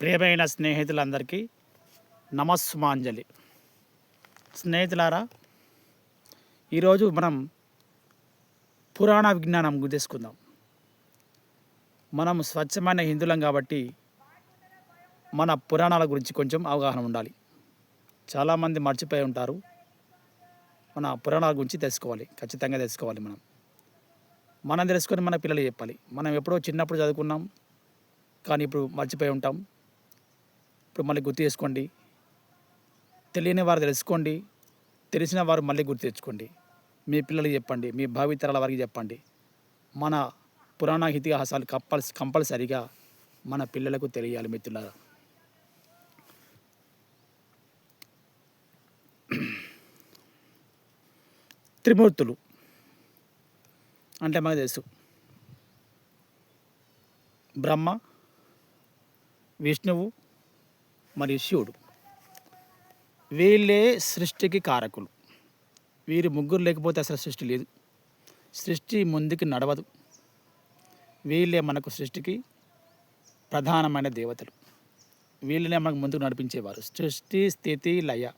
ప్రియమైన స్నేహితులందరికీ నమస్సుమాంజలి. స్నేహితులారా ఈరోజు మనం పురాణ విజ్ఞానం గురించి తెలుసుకుందాం మనం స్వచ్ఛమైన హిందువులం కాబట్టి మన పురాణాల గురించి కొంచెం అవగాహన ఉండాలి. చాలామంది మర్చిపోయి ఉంటారు. మన పురాణాల గురించి తెలుసుకోవాలి ఖచ్చితంగా తెలుసుకోవాలి మనం. మనం తెలుసుకొని మన పిల్లలు చెప్పాలి. మనం ఎప్పుడో చిన్నప్పుడు చదువుకున్నాం కానీ ఇప్పుడు మర్చిపోయి ఉంటాం. ఇప్పుడు మళ్ళీ గుర్తు చేసుకోండి. తెలియని వారు తెలుసుకోండి. తెలిసిన వారు మళ్ళీ గుర్తు తెచ్చుకోండి. మీ పిల్లలకి చెప్పండి. మీ భావితరాల వారికి చెప్పండి. మన పురాణ ఇతిహాసాలు కంపల్స్ కంపల్సరిగా మన పిల్లలకు తెలియాలి మిత్రులారా. త్రిమూర్తులు అంటే మనకు తెలుసు. బ్రహ్మ విష్ణువు మరియు శివుడు. వీళ్ళే సృష్టికి కారకులు. వీరు ముగ్గురు లేకపోతే అసలు సృష్టి లేదు. సృష్టి ముందుకు నడవదు. వీళ్ళే మనకు సృష్టికి ప్రధానమైన దేవతలు. వీళ్ళనే మనకు ముందుకు నడిపించేవారు. సృష్టి స్థితి లయ.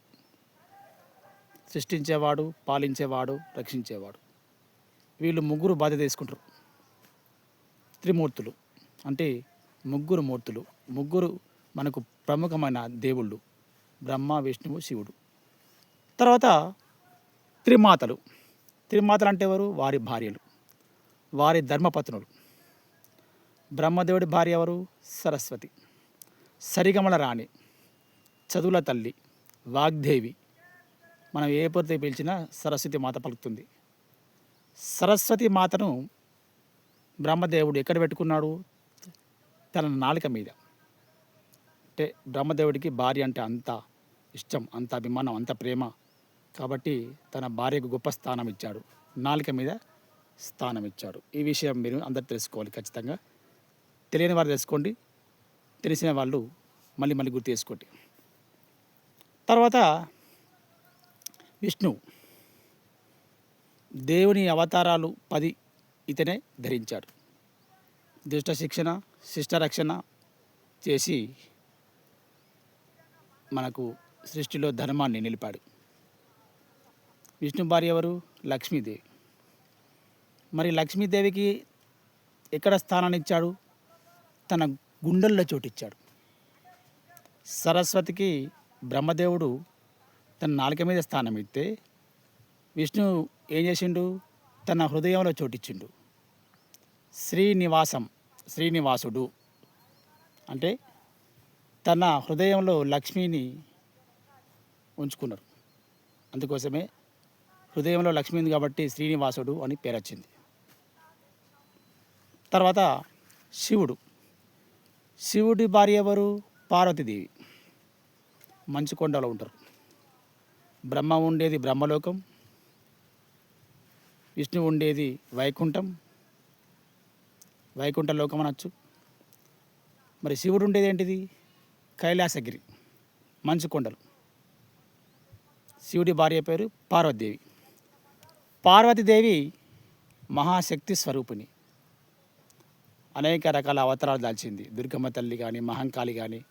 సృష్టించేవాడు పాలించేవాడు రక్షించేవాడు. వీళ్ళు ముగ్గురు బాధ్యత తీసుకుంటారు. త్రిమూర్తులు. అంటే ముగ్గురు మూర్తులు. ముగ్గురు మనకు ప్రముఖమైన దేవుళ్ళు. బ్రహ్మ విష్ణువు శివుడు. తర్వాత త్రిమాతలు. త్రిమాతలు అంటే ఎవరు? వారి భార్యలు. వారి ధర్మపత్నులు. బ్రహ్మదేవుడి భార్య ఎవరు? సరస్వతి. సరిగమల రాణి. చదువుల తల్లి. వాగ్దేవి. మనం ఏ పొరితే పిలిచినా సరస్వతి మాత పలుకుతుంది. సరస్వతి మాతను బ్రహ్మదేవుడు ఎక్కడ పెట్టుకున్నాడు? తన నాలుక మీద. అంటే బ్రహ్మదేవుడికి భార్య అంటే అంత ఇష్టం అంత అభిమానం అంత ప్రేమ. కాబట్టి తన భార్యకు గొప్ప స్థానం ఇచ్చాడు. నాలుక మీద స్థానం ఇచ్చాడు. ఈ విషయం మీరు అందరు తెలుసుకోవాలి ఖచ్చితంగా. తెలియని వారు తెలుసుకోండి. తెలిసిన వాళ్ళు మళ్ళీ మళ్ళీ గుర్తు చేసుకోండి. తర్వాత విష్ణువు దేవుని అవతారాలు పది ఇతనే ధరించాడు. దుష్ట శిక్షణ శిష్ట రక్షణ చేసి మనకు సృష్టిలో ధర్మాన్ని నిలిపాడు. విష్ణు భార్య ఎవరు? లక్ష్మీదేవి. మరి లక్ష్మీదేవికి ఎక్కడ స్థానాన్ని ఇచ్చాడు? తన గుండెల్లో చోటిచ్చాడు. సరస్వతికి బ్రహ్మదేవుడు తన నాలుక మీద స్థానం ఇస్తే విష్ణు ఏం చేసిండు? తన హృదయంలో చోటిచ్చిండు. శ్రీనివాసం శ్రీనివాసుడు. అంటే తన హృదయంలో లక్ష్మిని ఉంచుకున్నారు. అందుకోసమే హృదయంలో లక్ష్మి ఉంది కాబట్టి శ్రీనివాసుడు అని పేరు వచ్చింది తర్వాత శివుడు. శివుడి భార్య ఎవరు? పార్వతీదేవి. మంచుకొండలో ఉంటారు. బ్రహ్మ ఉండేది బ్రహ్మలోకం. విష్ణువు ఉండేది వైకుంఠం. వైకుంఠ లోకం అనొచ్చు మరి శివుడు ఉండేది ఏంటిది? కైలాసగిరి మంచుకొండలు. శివుడి భార్య పేరు పార్వతీదేవి. పార్వతీదేవి మహాశక్తి స్వరూపిణి. అనేక రకాల అవతారాలు దాల్చింది. దుర్గమ్మ తల్లి కానీ మహంకాళి కానీ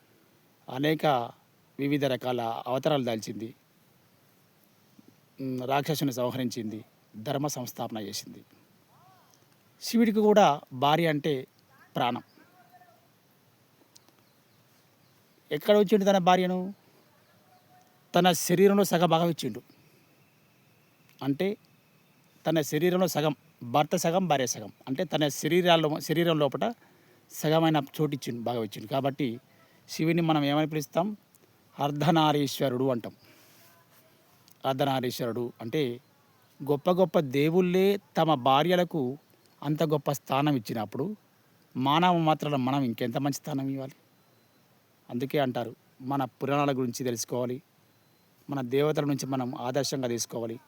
అనేక వివిధ రకాల అవతారాలు దాల్చింది. రాక్షసుని సంహరించింది. ధర్మ సంస్థాపన చేసింది. శివుడికి కూడా భార్య అంటే ప్రాణం. ఎక్కడ వచ్చిండు తన భార్యను? తన శరీరంలో సగ భాగం ఇచ్చిండు అంటే తన శరీరంలో సగం భర్త సగం భార్య సగం. అంటే తన శరీరాల్లో శరీరం లోపల సగమైన చోటు ఇచ్చిండు బాగా ఇచ్చిండు కాబట్టి శివుని మనం ఏమని పిలుస్తాం? అర్ధనారీశ్వరుడు అంటాం. అర్ధనారీశ్వరుడు అంటే గొప్ప గొప్ప దేవుళ్ళే తమ భార్యలకు అంత గొప్ప స్థానం ఇచ్చినప్పుడు మానవ మాత్రం మనం ఇంకెంత మంచి స్థానం ఇవ్వాలి? అందుకే అంటారు మన పురాణాల గురించి తెలుసుకోవాలి మన దేవతల నుంచి మనం ఆదర్శంగా తీసుకోవాలి.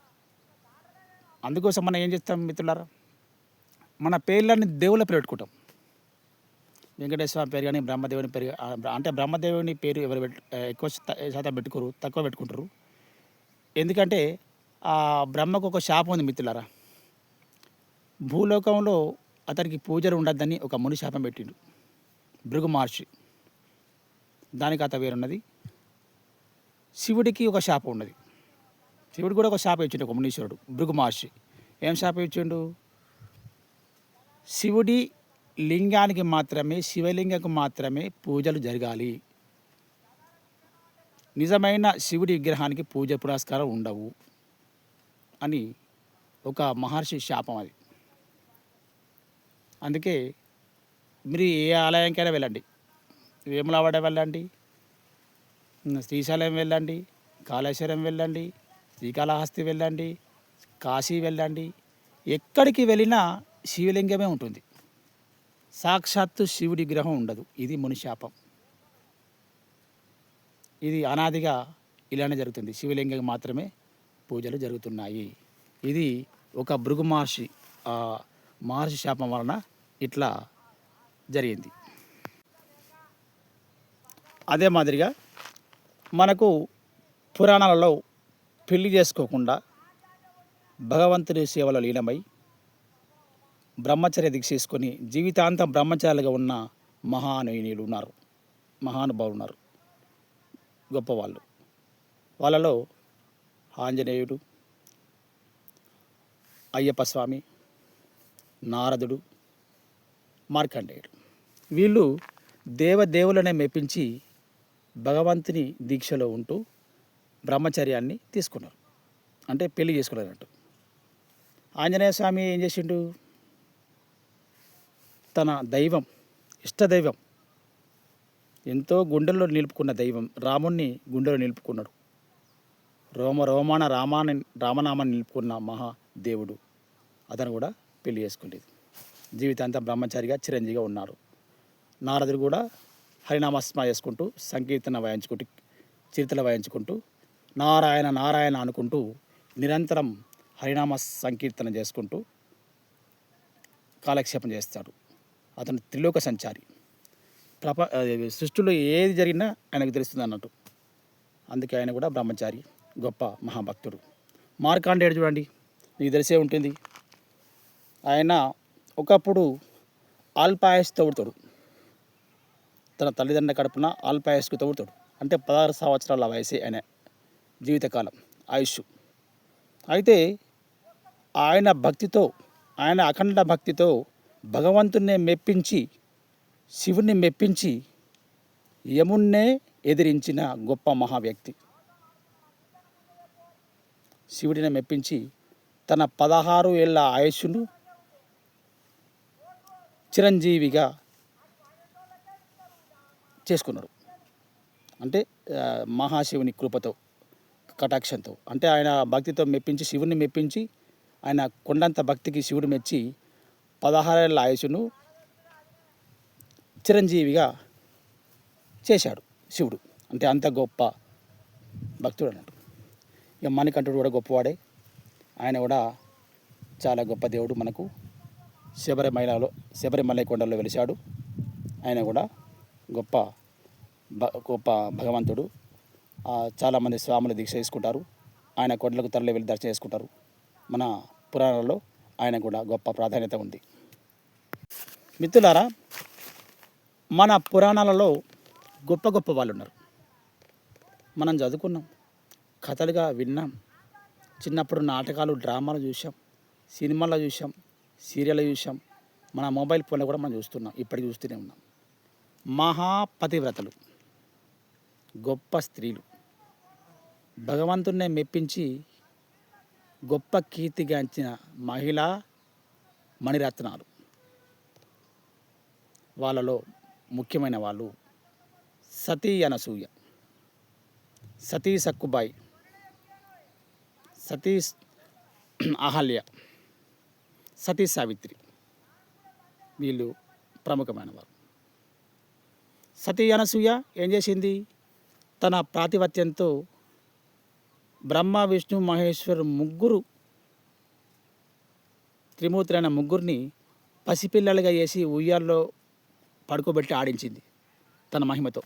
అందుకోసం మనం ఏం చేస్తాం మిత్రులారా? మన పేర్లని దేవుళ్ళ పేరు పెట్టుకుంటాం. వెంకటేశ్వర పేరు కానీ బ్రహ్మదేవుని పేరు అంటే బ్రహ్మదేవుని పేరు ఎవరు పెట్టు ఎక్కువ శాతం పెట్టుకోరు తక్కువ పెట్టుకుంటారు. ఎందుకంటే ఆ బ్రహ్మకు ఒక శాపం ఉంది మిత్రులారా. భూలోకంలో అతనికి పూజలు ఉండద్దని ఒక ముని శాపం పెట్టిండు. భృగు మహర్షి. దాని కథ వేరున్నది. శివుడికి ఒక శాపం ఉన్నది. శివుడు కూడా ఒక శాపం ఇచ్చిండు ఒక మునీశ్వరుడు భృగు మహర్షి. ఏం శాపం ఇచ్చిండు? శివుడి లింగానికి మాత్రమే శివలింగకు మాత్రమే పూజలు జరగాలి. నిజమైన శివుడి విగ్రహానికి పూజ పురస్కారం ఉండవు అని ఒక మహర్షి శాపం అది. అందుకే మీరు ఏ ఆలయానికైనా వెళ్ళండి. వేములవాడ వెళ్ళండి. శ్రీశైలం వెళ్ళండి కాళేశ్వరం వెళ్ళండి శ్రీకాళహస్తి వెళ్ళండి కాశీ వెళ్ళండి. ఎక్కడికి వెళ్ళినా శివలింగమే ఉంటుంది. సాక్షాత్తు శివుడి గ్రహం ఉండదు. ఇది మునిశాపం ఇది అనాదిగా ఇలానే జరుగుతుంది. శివలింగం మాత్రమే పూజలు జరుగుతున్నాయి. ఇది ఒక భృగు మహర్షి మహర్షి శాపం వలన ఇట్లా జరిగింది. అదే మాదిరిగా మనకు పురాణాలలో పెళ్ళి చేసుకోకుండా భగవంతుడి సేవలో లీనమై బ్రహ్మచర్య దీక్షేసుకొని జీవితాంతం బ్రహ్మచారులుగా ఉన్న మహానయనీయులు ఉన్నారు. మహానుభావులు ఉన్నారు. గొప్పవాళ్ళు. వాళ్ళలో ఆంజనేయుడు అయ్యప్ప స్వామి నారదుడు మార్కండేయుడు. వీళ్ళు దేవదేవులనే మెప్పించి భగవంతుని దీక్షలో ఉంటూ బ్రహ్మచర్యాన్ని తీసుకున్నారు. అంటే పెళ్ళి చేసుకున్నారంట. ఆంజనేయ స్వామి ఏం చేసిండు? తన దైవం ఇష్టదైవం ఎంతో గుండెల్లో నిలుపుకున్న దైవం రాముణ్ణి గుండెలో నిలుపుకున్నాడు. రోమ రోమాన రామాని రామనామాన్ని నిలుపుకున్న మహా దేవుడు. అతను కూడా పెళ్ళి చేసుకునేది జీవితాంతం బ్రహ్మచారిగా చిరంజీవిగా ఉన్నారు. నారదుడు కూడా హరినామస్మ చేసుకుంటూ సంకీర్తన వాయించుకుంటూ చిరితలు వాయించుకుంటూ నారాయణ నారాయణ అనుకుంటూ నిరంతరం హరినామ సంకీర్తన చేసుకుంటూ కాలక్షేపం చేస్తాడు. అతను త్రిలోక సంచారి. ప్రప సృష్టిలో ఏది జరిగినా ఆయనకు తెలుస్తుంది అన్నట్టు. అందుకే ఆయన కూడా బ్రహ్మచారి గొప్ప మహాభక్తుడు. మార్కాండేయుడు చూడండి నీకు తెలిసే ఉంటుంది. ఆయన ఒకప్పుడు అల్పాయస్ తవ్వుతాడు తన తల్లిదండ్రుల కడుపున ఆల్పాయస్కు తవ్వుతాడు అంటే పదహారు సంవత్సరాల వయసే ఆయన జీవితకాలం ఆయుష్. అయితే ఆయన భక్తితో ఆయన అఖండ భక్తితో భగవంతుణ్ణి మెప్పించి శివుణ్ణి మెప్పించి యమున్నే ఎదిరించిన గొప్ప మహా వ్యక్తి శివుడిని మెప్పించి తన పదహారు ఏళ్ళ ఆయుష్ను చిరంజీవిగా చేసుకున్నాడు అంటే మహాశివుని కృపతో కటాక్షంతో. అంటే ఆయన భక్తితో మెప్పించి శివుని మెప్పించి ఆయన కొండంత భక్తికి శివుడు మెచ్చి పదహారేళ్ళ ఆయుషును చిరంజీవిగా చేశాడు శివుడు. అంటే అంత గొప్ప భక్తుడు అన్నట్టు ఇక మణికంఠుడు కూడా గొప్పవాడే. ఆయన కూడా చాలా గొప్ప దేవుడు మనకు. శబరిమలలో శబరిమలై కొండలో వెలిశాడు. ఆయన కూడా గొప్ప భ గొప్ప భగవంతుడు. చాలామంది స్వాములు దీక్ష చేసుకుంటారు. ఆయన కొండలకు తరలి వెళ్ళి దర్శనం చేసుకుంటారు. మన పురాణాలలో ఆయన కూడా గొప్ప ప్రాధాన్యత ఉంది. మిత్రులారా మన పురాణాలలో గొప్ప గొప్ప వాళ్ళు ఉన్నారు. మనం చదువుకున్నాం కథలుగా విన్నాం చిన్నప్పుడు నాటకాలు డ్రామాలు చూసాం సినిమాలో చూసాం సీరియల్ చూసాం మన మొబైల్ ఫోన్లో కూడా మనం చూస్తున్నాం ఇప్పటికి చూస్తూనే ఉన్నాం. మహాపతివ్రతలు. గొప్ప స్త్రీలు. భగవంతుణ్ణి మెప్పించి గొప్ప కీర్తిగాంచిన మహిళా మణిరత్నాలు. వాళ్ళలో ముఖ్యమైన వాళ్ళు సతీ అనసూయ సతీ సక్కుబాయి సతీ అహల్య సతీ సావిత్రి. వీళ్ళు ప్రముఖమైన వారు సతీ అనసూయ ఏం చేసింది? తన ప్రాతిపత్యంతో బ్రహ్మ విష్ణు మహేశ్వర్ ముగ్గురు త్రిమూర్తులైన ముగ్గురిని పసిపిల్లలుగా చేసి ఉయ్యాల్లో పడుకోబెట్టి ఆడించింది తన మహిమతో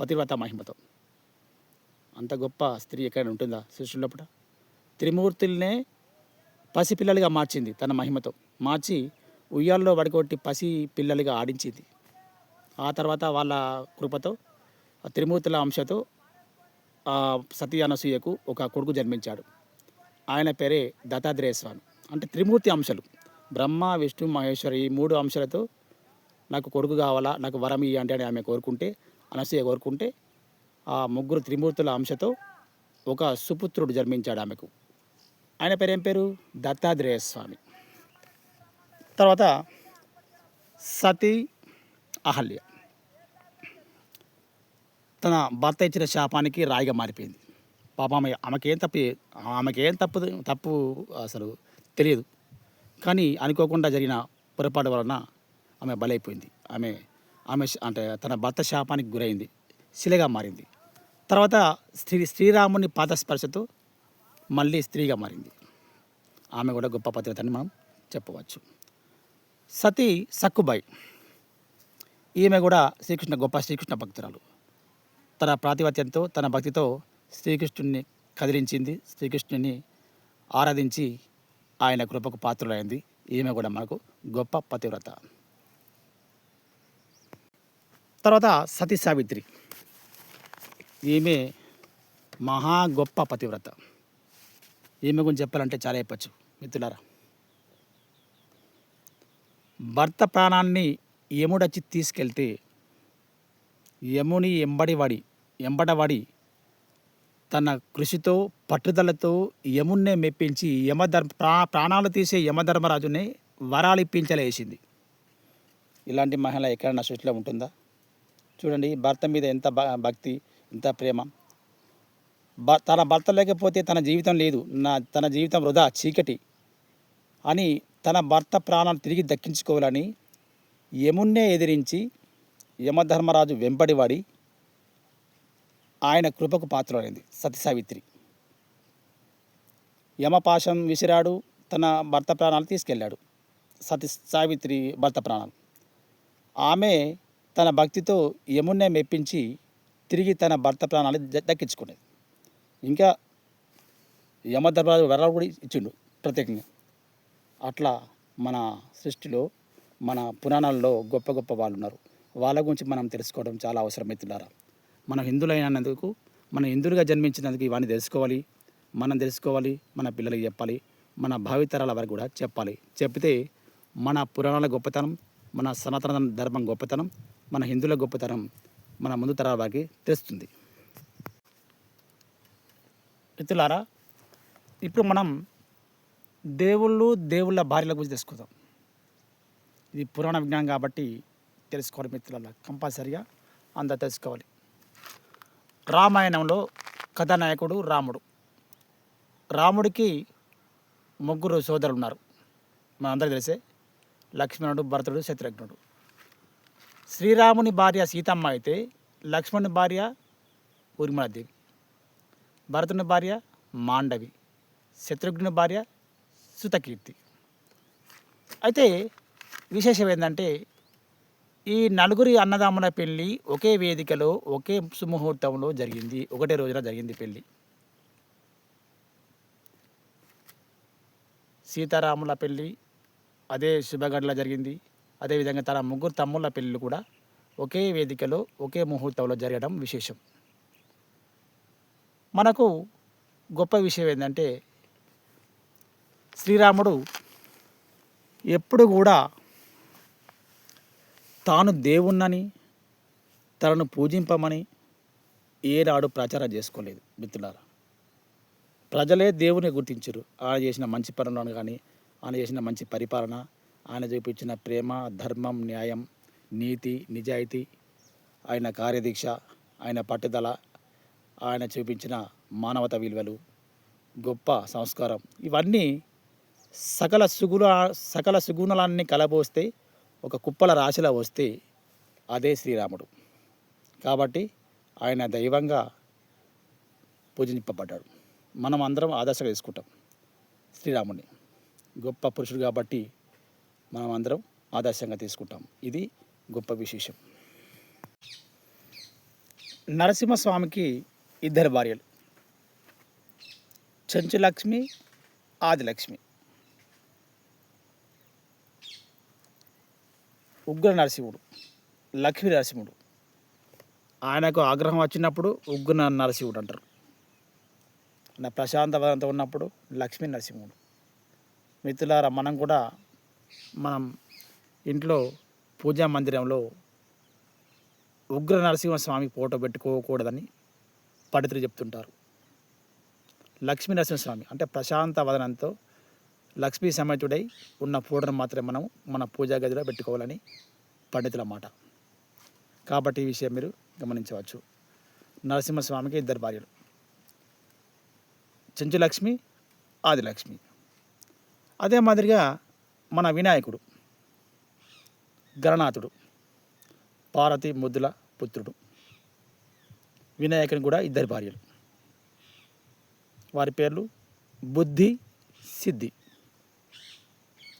పతివ్రత మహిమతో. అంత గొప్ప స్త్రీ ఎక్కడైనా ఉంటుందా సృష్టి లోపల త్రిమూర్తుల్నే పసిపిల్లలుగా మార్చింది తన మహిమతో. మార్చి ఉయ్యాల్లో పడుకోబెట్టి పసి పిల్లలుగా ఆడించింది. ఆ తర్వాత వాళ్ళ కృపతో త్రిమూర్తుల అంశతో సతీ అనసూయకు ఒక కొడుకు జన్మించాడు. ఆయన పేరే దత్తాత్రేయ స్వామి అంటే త్రిమూర్తి అంశాలు. బ్రహ్మ విష్ణు మహేశ్వరి ఈ మూడు అంశాలతో నాకు కొడుకు కావాలా నాకు వరం ఇయ్యండి అని ఆమె కోరుకుంటే అనసూయ కోరుకుంటే ఆ ముగ్గురు త్రిమూర్తుల అంశతో ఒక సుపుత్రుడు జన్మించాడు ఆమెకు. ఆయన పేరు ఏం పేరు? దత్తాత్రేయ స్వామి తర్వాత సతీ అహల్య. తన భర్త ఇచ్చిన శాపానికి రాయిగా మారిపోయింది. పాప ఆమె ఆమెకేం తప్పు ఆమెకేం తప్పు తప్పు అసలు తెలియదు. కానీ అనుకోకుండా జరిగిన పొరపాటు వలన ఆమె బలైపోయింది. ఆమె ఆమె అంటే తన భర్త శాపానికి గురైంది. శిలగా మారింది. తర్వాత శ్రీ శ్రీరాముని పాదస్పర్శతో మళ్ళీ స్త్రీగా మారింది. ఆమె కూడా గొప్ప పతివ్రత అని మనం చెప్పవచ్చు. సతీ సక్కుబాయి. ఈమె కూడా శ్రీకృష్ణ గొప్ప శ్రీకృష్ణ భక్తురాలు. తన ప్రాతిపత్యంతో తన భక్తితో శ్రీకృష్ణుని కదిలించింది శ్రీకృష్ణుని ఆరాధించి ఆయన కృపకు పాత్రులైంది ఈమె కూడా మనకు గొప్ప పతివ్రత. తర్వాత సతీ సావిత్రి. ఈమె మహా గొప్ప పతివ్రత. ఈమె గురించి చెప్పాలంటే చాలా చెప్పచ్చు. మిత్రులారా భర్త ప్రాణాన్ని యముడొచ్చి తీసుకెళ్తే యముని ఎంబడివాడి ఎంబడవాడి తన కృషితో పట్టుదలతో యమున్నే మెప్పించి యమధర్మ ప్రా ప్రాణాలు తీసే యమధర్మరాజుని వరాలిప్పించలేసింది ఇలాంటి మహిళ ఎక్కడన్నా సృష్టిలో ఉంటుందా? చూడండి భర్త మీద ఎంత భ- భక్తి ఎంత ప్రేమ. భ తన భర్త లేకపోతే తన జీవితం లేదు. నా తన జీవితం వృధా చీకటి అని తన భర్త ప్రాణాలు తిరిగి దక్కించుకోవాలని యమున్నే ఎదిరించి యమధర్మరాజు వెంబడివాడి ఆయన కృపకు పాత్రమైంది సతి సావిత్రి. యమపాశం విసిరాడు తన భర్త ప్రాణాలు తీసుకెళ్ళాడు. సతి సావిత్రి భర్త ప్రాణాలు. ఆమె తన భక్తితో యమున్నే మెప్పించి తిరిగి తన భర్త ప్రాణాలు దక్కించుకునేది ఇంకా యమధర్మరాజు వరాలు కూడా ఇచ్చిండు ప్రత్యేకంగా. అట్లా మన సృష్టిలో మన పురాణాల్లో గొప్ప గొప్ప వాళ్ళు ఉన్నారు వాళ్ళ గురించి మనం తెలుసుకోవడం చాలా అవసరం మిత్రులారా. మనం హిందువులైనందుకు మనం హిందువులుగా జన్మించినందుకు ఇవన్నీ తెలుసుకోవాలి. మనం తెలుసుకోవాలి మన పిల్లలకి చెప్పాలి మన భావితరాల వారికి కూడా చెప్పాలి. చెప్తే మన పురాణాల గొప్పతనం మన సనాతన ధర్మం గొప్పతనం మన హిందువుల గొప్పతనం మన ముందు తరాల వారికి తెలుస్తుంది. మిత్రులారా ఇప్పుడు మనం దేవుళ్ళు దేవుళ్ళ భార్యల గురించి తెలుసుకుందాం. ఇది పురాణ విజ్ఞానం కాబట్టి తెలుసుకోవాలి మిత్రుల కంపల్సరిగా అందరు తెలుసుకోవాలి. రామాయణంలో కథానాయకుడు రాముడు. రాముడికి ముగ్గురు సోదరులు ఉన్నారు. మనందరికీ తెలిసే లక్ష్మణుడు భరతుడు శత్రుఘ్నుడు. శ్రీరాముని భార్య సీతమ్మ అయితే లక్ష్మణుని భార్య ఊర్మిళాదేవి భరతుని భార్య మాండవి. శత్రుఘ్నుని భార్య సుతకీర్తి. అయితే విశేషం ఏంటంటే ఈ నలుగురి అన్నదమ్ముల పెళ్ళి ఒకే వేదికలో ఒకే సుముహూర్తంలో జరిగింది. ఒకటే రోజున జరిగింది పెళ్ళి. సీతారాముల పెళ్ళి అదే శుభగడ్లో జరిగింది. అదేవిధంగా తన ముగ్గురు తమ్ముళ్ళ పెళ్ళి కూడా ఒకే వేదికలో ఒకే ముహూర్తంలో జరగడం విశేషం. మనకు గొప్ప విషయం ఏంటంటే శ్రీరాముడు ఎప్పుడు కూడా తాను దేవుణ్ణని తనను పూజింపమని ఏనాడు ప్రచారం చేసుకోలేదు మిత్రులారా. ప్రజలే దేవుని గుర్తించరు. ఆయన చేసిన మంచి పనులను కానీ ఆయన చేసిన మంచి పరిపాలన ఆయన చూపించిన ప్రేమ ధర్మం న్యాయం నీతి నిజాయితీ ఆయన కార్యదీక్ష ఆయన పట్టుదల ఆయన చూపించిన మానవత విలువలు గొప్ప సంస్కారం. ఇవన్నీ సకల సుగుణ సకల సుగుణాలన్నీ కలబోస్తే ఒక కుప్పల రాశిలో వస్తే అదే శ్రీరాముడు. కాబట్టి ఆయన దైవంగా పూజింపబడ్డాడు. మనం అందరం ఆదర్శంగా తీసుకుంటాం శ్రీరాముడిని గొప్ప పురుషుడు కాబట్టి మనం అందరం ఆదర్శంగా తీసుకుంటాం. ఇది గొప్ప విశేషం. నరసింహస్వామికి ఇద్దరు భార్యలు. చెంచులక్ష్మి ఆదిలక్ష్మి. ఉగ్ర నరసింహుడు లక్ష్మీ నరసింహుడు. ఆయనకు ఆగ్రహం వచ్చినప్పుడు ఉగ్ర నరసింహుడు అంటారు. నా ప్రశాంతవంతం ఉన్నప్పుడు లక్ష్మీ నరసింహుడు. మిత్రులారా మనం కూడా మనం ఇంట్లో పూజా మందిరంలో ఉగ్ర నరసింహస్వామి ఫోటో పెట్టుకోకూడదని పడితులు చెప్తుంటారు. లక్ష్మీ నరసింహస్వామి అంటే ప్రశాంత వదనంతో లక్ష్మీ సమేతుడై ఉన్న పూటను మాత్రమే మనం మన పూజా గదిలో పెట్టుకోవాలని పండితుల మాట. కాబట్టి ఈ విషయం మీరు గమనించవచ్చు. నరసింహస్వామికి ఇద్దరు భార్యలు. చెంచులక్ష్మి ఆదిలక్ష్మి. అదే మాదిరిగా మన వినాయకుడు గణనాథుడు పార్వతి ముద్దుల పుత్రుడు. వినాయకుని కూడా ఇద్దరు భార్యలు. వారి పేర్లు బుద్ధి సిద్ధి.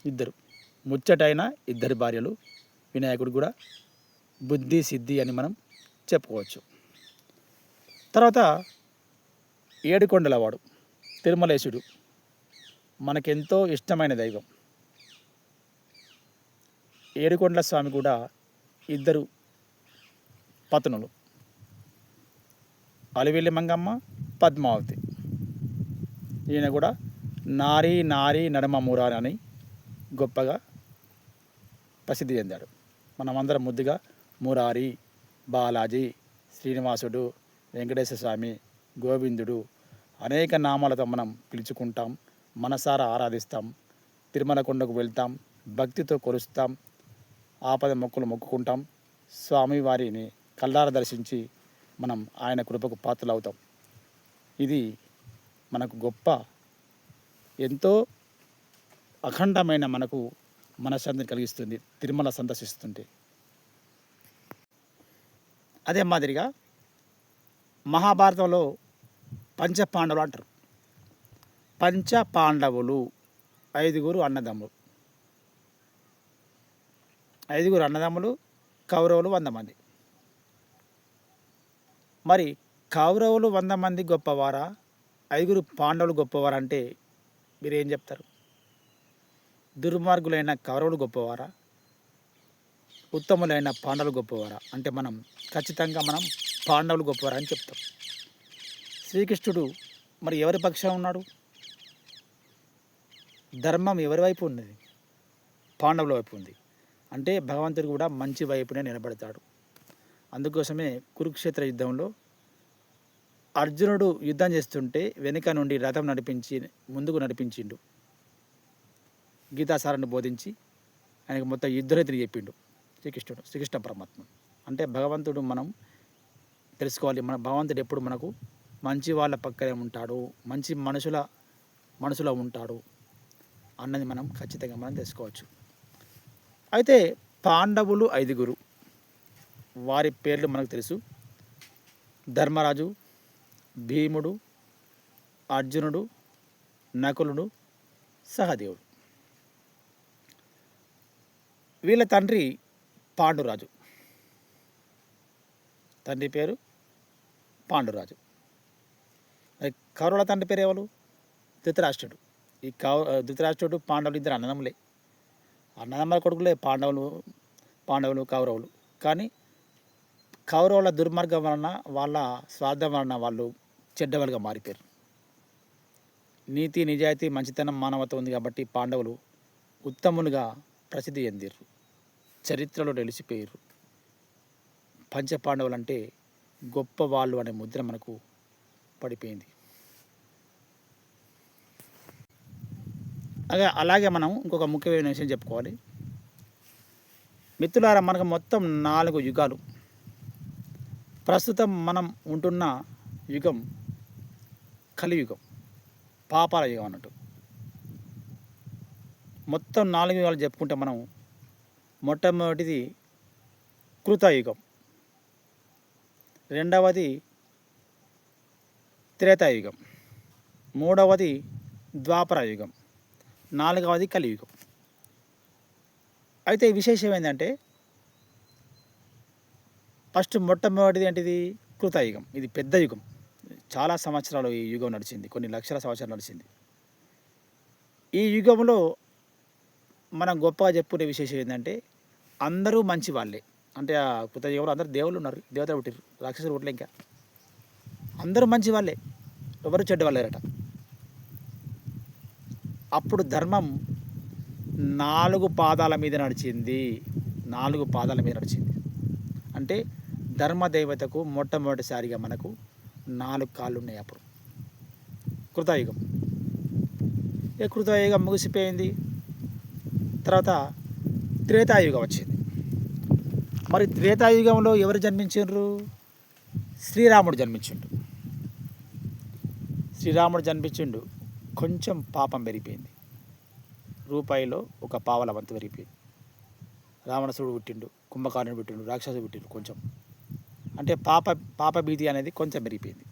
ఇద్దరు. ముచ్చటైన ఇద్దరు భార్యలు వినాయకుడు కూడా బుద్ధి సిద్ధి అని మనం చెప్పుకోవచ్చు. తర్వాత ఏడుకొండలవాడు తిరుమలేశుడు. మనకెంతో ఇష్టమైన దైవం. ఏడుకొండల స్వామి కూడా ఇద్దరు పతనులు. అలివెల్లి మంగమ్మ పద్మావతి. ఈయన కూడా నారీ నారీ నడమ మురారి అని గొప్పగా ప్రసిద్ధి చెందాడు. మనమందరం ముద్దుగా మురారి బాలాజీ శ్రీనివాసుడు వెంకటేశ్వర స్వామి గోవిందుడు అనేక నామాలతో మనం పిలుచుకుంటాం మనసారా ఆరాధిస్తాం తిరుమల కొండకు వెళ్తాం భక్తితో కొలుస్తాం ఆపద మొక్కులు మొక్కుకుంటాం స్వామివారిని కళ్ళార దర్శించి మనం ఆయన కృపకు పాత్రలవుతాం. ఇది మనకు గొప్ప ఎంతో అఖండమైన మనకు మనశ్శాంతిని కలిగిస్తుంది తిరుమల సందర్శిస్తుంటే. అదే మాదిరిగా మహాభారతంలో పంచపాండవులు అంటారు. పంచ పాండవులు ఐదుగురు అన్నదమ్ములు. ఐదుగురు అన్నదమ్ములు కౌరవులు వంద మంది. మరి కౌరవులు వంద మంది గొప్పవారా? ఐదుగురు పాండవులు గొప్పవారా అంటే మీరేం చెప్తారు? దుర్మార్గులైన కౌరవులు గొప్పవారా? ఉత్తములైన పాండవులు గొప్పవారా? అంటే మనం ఖచ్చితంగా మనం పాండవులు గొప్పవారా అని చెప్తాం. శ్రీకృష్ణుడు మరి ఎవరి పక్షం ఉన్నాడు? ధర్మం ఎవరి వైపు ఉన్నది? పాండవుల వైపు ఉంది. అంటే భగవంతుడు కూడా మంచి వైపునే నిలబడతాడు. అందుకోసమే కురుక్షేత్ర యుద్ధంలో అర్జునుడు యుద్ధం చేస్తుంటే వెనుక నుండి రథం నడిపించి ముందుకు నడిపించిండు. గీతాసారాన్ని బోధించి ఆయనకు మొత్తం యుద్ధరీతిని చెప్పిండు శ్రీకృష్ణుడు శ్రీకృష్ణ పరమాత్మ. అంటే భగవంతుడు మనం తెలుసుకోవాలి మన భగవంతుడు ఎప్పుడు మనకు మంచి వాళ్ళ పక్కనే ఉంటాడు మంచి మనుషుల మనసులో ఉంటాడు అన్నది మనం ఖచ్చితంగా మనం తెలుసుకోవచ్చు. అయితే పాండవులు ఐదుగురు వారి పేర్లు మనకు తెలుసు. ధర్మరాజు భీముడు అర్జునుడు నకులుడు సహదేవుడు. వీళ్ళ తండ్రి పాండురాజు. తండ్రి పేరు పాండురాజు. మరి కౌరవుల తండ్రి పేరు ఎవరు? ధృతరాష్ట్రుడు. ఈ కౌ ధృతరాష్ట్రుడు పాండవులు ఇద్దరు అన్నదమ్ములే. అన్నదమ్మల కొడుకులే పాండవులు పాండవులు కౌరవులు. కానీ కౌరవుల దుర్మార్గం వలన వాళ్ళ స్వార్థం వలన వాళ్ళు చెడ్డవాళ్ళుగా మారిపోయారు. నీతి నిజాయితీ మంచితనం మానవత ఉంది కాబట్టి పాండవులు ఉత్తములుగా ప్రసిద్ధి చెందిర్రు. చరిత్రలో నిలిచిపోయారు పంచపాండవులు అంటే గొప్ప వాళ్ళు అనే ముద్ర మనకు పడిపోయింది. అలాగే అలాగే మనం ఇంకొక ముఖ్యమైన విషయం చెప్పుకోవాలి. మిత్రులారా మనకు మొత్తం నాలుగు యుగాలు. ప్రస్తుతం మనం ఉంటున్న యుగం కలియుగం పాపాల యుగం అన్నట్టు. మొత్తం నాలుగు యుగాలు చెప్పుకుంటే మనం మొట్టమొదటిది కృతయుగం. రెండవది త్రేతాయుగం. మూడవది ద్వాపర యుగం నాలుగవది కలియుగం. అయితే విశేషం ఏంటంటే ఫస్ట్ మొట్టమొదటిది ఏంటిది? కృతయుగం. ఇది పెద్ద యుగం. చాలా సంవత్సరాలు ఈ యుగం నడిచింది. కొన్ని లక్షల సంవత్సరాలు నడిచింది. ఈ యుగంలో మనం గొప్పగా చెప్పుకునే విశేషం ఏంటంటే అందరూ మంచి వాళ్ళే. అంటే ఆ కృతయుగంలో అందరు దేవుళ్ళు ఉన్నారు. దేవతలు పుట్టిరు రాక్షసులు పుట్టలే ఇంకా. అందరూ మంచి వాళ్ళే. ఎవరు చెడ్డ వాళ్ళేరట. అప్పుడు ధర్మం నాలుగు పాదాల మీద నడిచింది. నాలుగు పాదాల మీద నడిచింది. అంటే ధర్మదేవతకు మొట్టమొదటిసారిగా మనకు నాలుగు కాళ్ళు ఉన్నాయి అప్పుడు. కృతయుగం. ఏ కృతయుగం ముగిసిపోయింది? తర్వాత త్రేతాయుగం వచ్చింది. మరి త్రేతాయుగంలో ఎవరు జన్మించారు శ్రీరాముడు జన్మించిండు. శ్రీరాముడు జన్మించిండు కొంచెం పాపం పెరిగిపోయింది. రూపాయిలో ఒక పావల వంతు పెరిగిపోయింది. రావణసుడు పుట్టిండు కుంభకారుని పుట్టిండు రాక్షసుడు పుట్టిండు కొంచెం. అంటే పాప పాప భీతి అనేది కొంచెం పెరిగిపోయింది.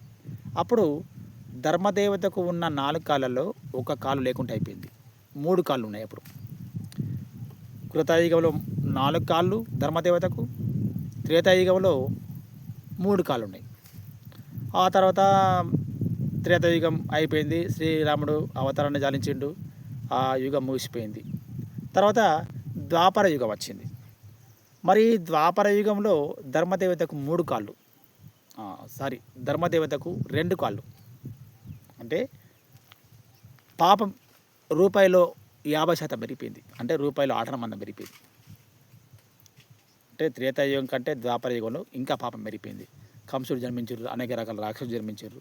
అప్పుడు ధర్మదేవతకు ఉన్న నాలుగు కాళ్ళల్లో ఒక కాలు లేకుండా అయిపోయింది. మూడు కాళ్ళు ఉన్నాయి అప్పుడు. కృతయుగంలో నాలుగు కాళ్ళు ధర్మదేవతకు త్రేతాయుగంలో మూడు కాళ్ళు ఉన్నాయి ఆ తర్వాత త్రేతాయుగం అయిపోయింది. శ్రీరాముడు అవతారాన్ని జాలించిండు. ఆ యుగం ముగిసిపోయింది. తర్వాత ద్వాపర యుగం వచ్చింది. మరి ద్వాపర యుగంలో ధర్మదేవతకు మూడు కాళ్ళు. సారీ ధర్మదేవతకు రెండు కాళ్ళు. అంటే పాపం రూపాయిలో యాభై శాతం పెరిగిపోయింది. అంటే రూపాయలు ఆటన మందం పెరిగిపోయింది. అంటే త్రేతాయుగం కంటే ద్వాపర యుగంలో ఇంకా పాపం పెరిగిపోయింది. కంసుడు జన్మించారు అనేక రకాల రాక్షసులు జన్మించారు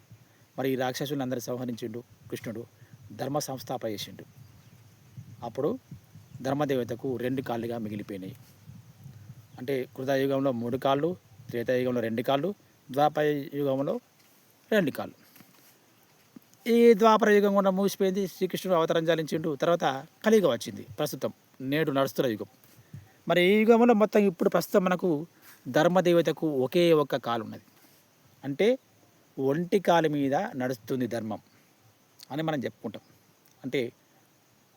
మరి ఈ రాక్షసులను అందరూ సంహరించిండు కృష్ణుడు ధర్మ సంస్థాపన చేసిండు. అప్పుడు ధర్మదేవతకు రెండు కాళ్ళుగా మిగిలిపోయినాయి. అంటే కృతయుగంలో మూడు కాళ్ళు త్రేతాయుగంలో రెండు కాళ్ళు ద్వాపర యుగంలో రెండు కాళ్ళు. ఈ ద్వాపర యుగం కూడా ముగిసిపోయింది. శ్రీకృష్ణుడు అవతారం చాలించిండు తర్వాత కలియుగం వచ్చింది. ప్రస్తుతం నేడు నడుస్తున్న యుగం. మరి ఈ యుగంలో మొత్తం ఇప్పుడు ప్రస్తుతం మనకు ధర్మదేవతకు ఒకే ఒక్క కాలు ఉన్నది అంటే ఒంటి కాలు మీద నడుస్తుంది ధర్మం అని మనం చెప్పుకుంటాం. అంటే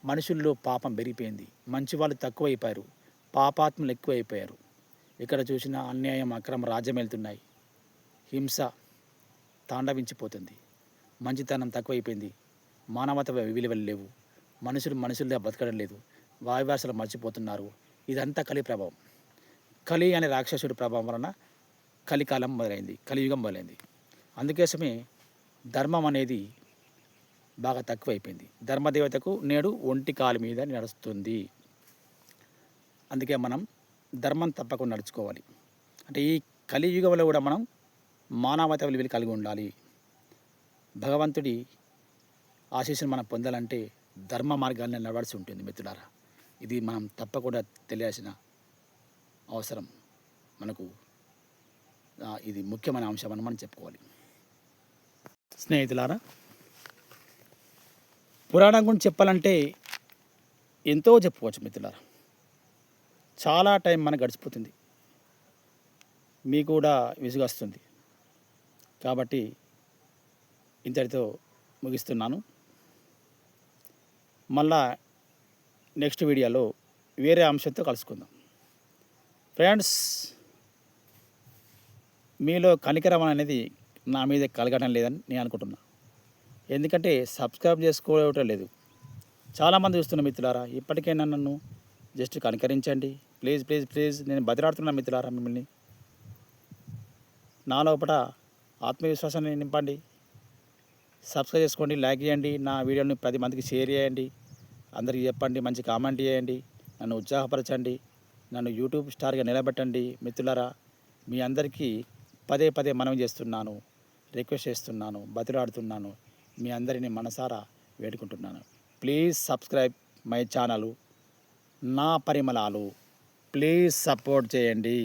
మనుషుల్లో పాపం పెరిగిపోయింది. మంచి వాళ్ళు తక్కువైపోయారు. పాపాత్మలు ఎక్కువైపోయారు. ఎక్కడ చూసినా అన్యాయం అక్రమ రాజ్యం వెళ్తున్నాయి. హింస తాండవించిపోతుంది. మంచితనం తక్కువైపోయింది. మానవత విలువలు లేవు. మనుషులు మనుషులుగా బతకడం లేదు. వాయువాసలు మర్చిపోతున్నారు. ఇదంతా కలి ప్రభావం. కలి అనే రాక్షసుడి ప్రభావం వలన కలికాలం మొదలైంది. కలియుగం మొదలైంది. అందుకోసమే ధర్మం అనేది బాగా తక్కువైపోయింది. ధర్మదేవతకు నేడు ఒంటి కాలు మీద నడుస్తుంది. అందుకే మనం ధర్మం తప్పకుండా నడుచుకోవాలి. అంటే ఈ కలియుగంలో కూడా మనం మానవత విలువలు కలిగి ఉండాలి. భగవంతుడి ఆశీస్సును మనం పొందాలంటే ధర్మ మార్గాన్ని నడవాల్సి ఉంటుంది మిత్రులారా. ఇది మనం తప్పకుండా తెలియాల్సిన అవసరం మనకు. ఇది ముఖ్యమైన అంశం అని మనం చెప్పుకోవాలి. స్నేహితులారా పురాణం గురించి చెప్పాలంటే ఎంతో చెప్పుకోవచ్చు మిత్రులారా. చాలా టైం మనకు గడిచిపోతుంది. మీకు కూడా విసుగొస్తుంది. కాబట్టి ఇంతటితో ముగిస్తున్నాను. మళ్ళా నెక్స్ట్ వీడియోలో వేరే అంశంతో కలుసుకుందాం. ఫ్రెండ్స్ మీలో కనికరం అనేది నా మీద కలగడం లేదని నేను అనుకుంటున్నా. ఎందుకంటే సబ్స్క్రైబ్ చేసుకోవటం లేదు. చాలామంది చూస్తున్న మిత్రులారా ఇప్పటికైనా నన్ను జస్ట్ కనికరించండి. ప్లీజ్ ప్లీజ్ ప్లీజ్ నేను బతిలాడుతున్నా మిత్రులారా మిమ్మల్ని. నా లోపల ఆత్మవిశ్వాసాన్ని నింపండి. సబ్స్క్రైబ్ చేసుకోండి లైక్ చేయండి నా వీడియోని పది మందికి షేర్ చేయండి అందరికీ చెప్పండి మంచి కామెంట్ చేయండి నన్ను ఉత్సాహపరచండి నన్ను యూట్యూబ్ స్టార్గా నిలబెట్టండి మిత్రులారా. మీ అందరికీ పదే పదే మనవి చేస్తున్నాను రిక్వెస్ట్ చేస్తున్నాను బతిలాడుతున్నాను మీ అందరిని మనసారా వేడుకుంటున్నాను. ప్లీజ్ సబ్స్క్రైబ్ మై ఛానల్ నా పరిమళాలు. ప్లీజ్ సపోర్ట్ చేయండి.